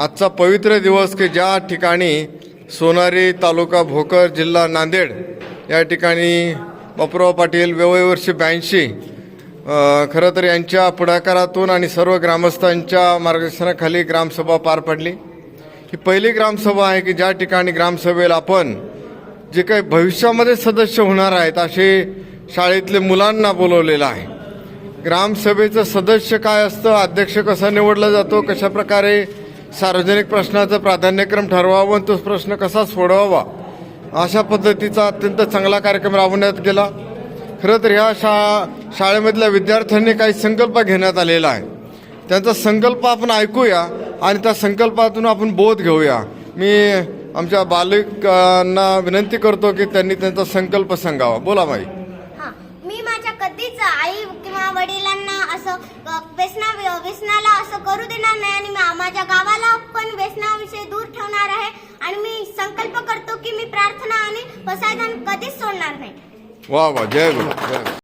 आजचा पवित्र दिवस की ज्या ठिकाणी सोनारी तालुका भोकर जिल्हा नांदेड या ठिकाणी बापूराव पाटील व्यवय ब्याऐंशी खरं तर यांच्या पुढाकारातून आणि सर्व ग्रामस्थांच्या मार्गदर्शनाखाली ग्रामसभा पार पडली. ही पहिली ग्रामसभा आहे की ज्या ठिकाणी ग्रामसभेला आपण जे काही भविष्यामध्ये सदस्य होणार आहेत असे शाळेतले मुलांना बोलवलेलं आहे. ग्रामसभेचं सदस्य काय असतं अध्यक्ष कसा निवडला जातो कशा प्रकारे सार्वजनिक प्रश्नाचं प्राधान्यक्रम ठरवावं आणि तोच प्रश्न कसा सोडवावा? अशा पद्धतीचा अत्यंत चांगला कार्यक्रम राबवण्यात गेला. खरं तर ह्या शा शाळेमधल्या विद्यार्थ्यांनी काही संकल्प घेण्यात आलेला आहे. त्यांचा संकल्प आपण ऐकूया आणि त्या संकल्पातून आपण बोध घेऊया. मी आमच्या बालकांना विनंती करतो की त्यांनी त्यांचा संकल्प सांगावा. बोला माई. मी माझ्या कधीच आई किंवा वडिलांना असं व्यसना व्यसनाला असं करू देणार आणि मी संकल्प करतो की मी प्रार्थना आणि पसायदान कधीच सोडणार नाही. वा वा जय गुरु जय गुरु.